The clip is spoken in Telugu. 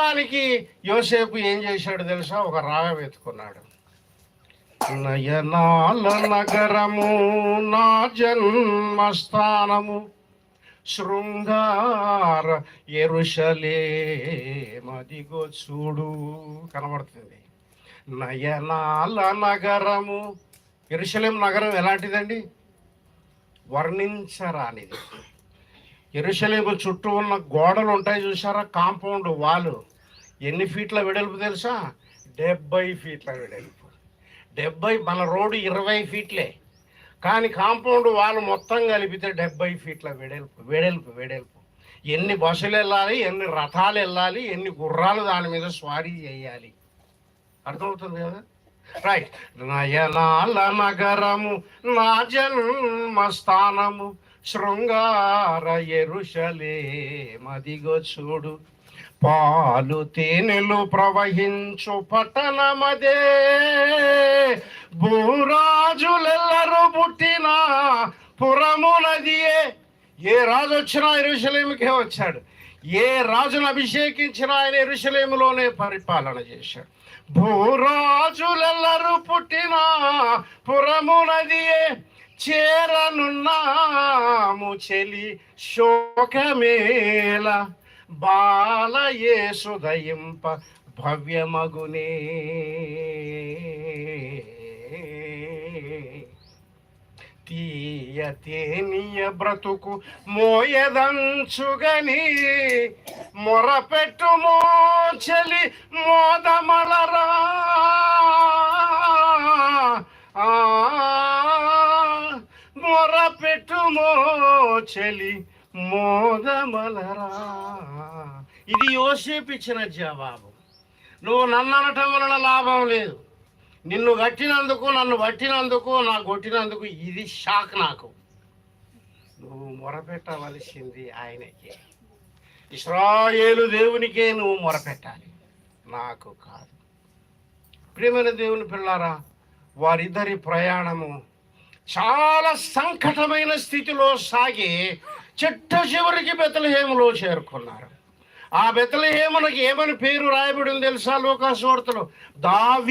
దానికి యోసేపు ఏం చేశాడు తెలుసా? ఒక రాగం ఎత్తుకున్నాడు నయనాల నగరము నా జన్మస్థానము శృంగార ఎరుషలే మదిగో చూడు కనబడుతుంది. నయనాల నగరము ఎరుషలేం నగరం ఎలాంటిదండి? వర్ణించరానిది. ఎరుషలేము చుట్టూ ఉన్న గోడలు ఉంటాయి చూసారా కాంపౌండ్ వాలు. ఎన్ని ఫీట్ల వెడల్పు తెలుసా? డెబ్బై ఫీట్ల వెడల్పు. డెబ్బై మన రోడ్డు ఇరవై ఫీట్లే. కానీ కాంపౌండ్ వాళ్ళు మొత్తం కలిపితే డెబ్బై ఫీట్ల వెడల్పు వెడల్పు వెడల్పు. ఎన్ని బస్సులు వెళ్ళాలి ఎన్ని రథాలు వెళ్ళాలి ఎన్ని గుర్రాలు దాని మీద స్వారీ చేయాలి. అర్థమవుతుంది కదా? రైట్. నయనాల నగరము నా జన్మస్థానము. శృంగార ఎరుషలే మదిగో చూడు. పాలు తేనెలు ప్రవహించు పట్టణమదే భూరాజులెల్లరూ పుట్టిన పురమునదియే ఏ రాజు వచ్చినా ఎరుషలేమికే వచ్చాడు. ఏ రాజును అభిషేకించిన ఆయన ఎరుషలేములోనే పరిపాలన చేశాడు. భూరాజులెల్లరూ పుట్టిన పురమునదియే చేరనున్నాము చెలి శోకమేల బాలయేసుదయింప భవ్యమగునే. తీయ తేనియ బ్రతుకు మోయదంచుగని. మొరపెట్టు మోచలి మోదమల మోచలి మోదమలరా. ఇది యోసేపు ఇచ్చిన జవాబు. నువ్వు నన్ను అనటం వలన లాభం లేదు. నిన్ను కట్టినందుకు నన్ను పట్టినందుకు నా కొట్టినందుకు ఇది షాక్ నాకు. నువ్వు మొరపెట్టవలసింది ఆయనకే. ఇస్రాయేలు దేవునికే నువ్వు మొరపెట్టాలి. నాకు కాదు. ప్రియమైన దేవుని పిల్లారా వారిద్దరి ప్రయాణము చాలా సంకటమైన స్థితిలో సాగి చిట్ట చివరికి బెతలహేములో చేరుకున్నారు. ఆ బెతలహేమునకి ఏమని పేరు రాయబడింది తెలుసా లోకాసు వార్తలు? దావి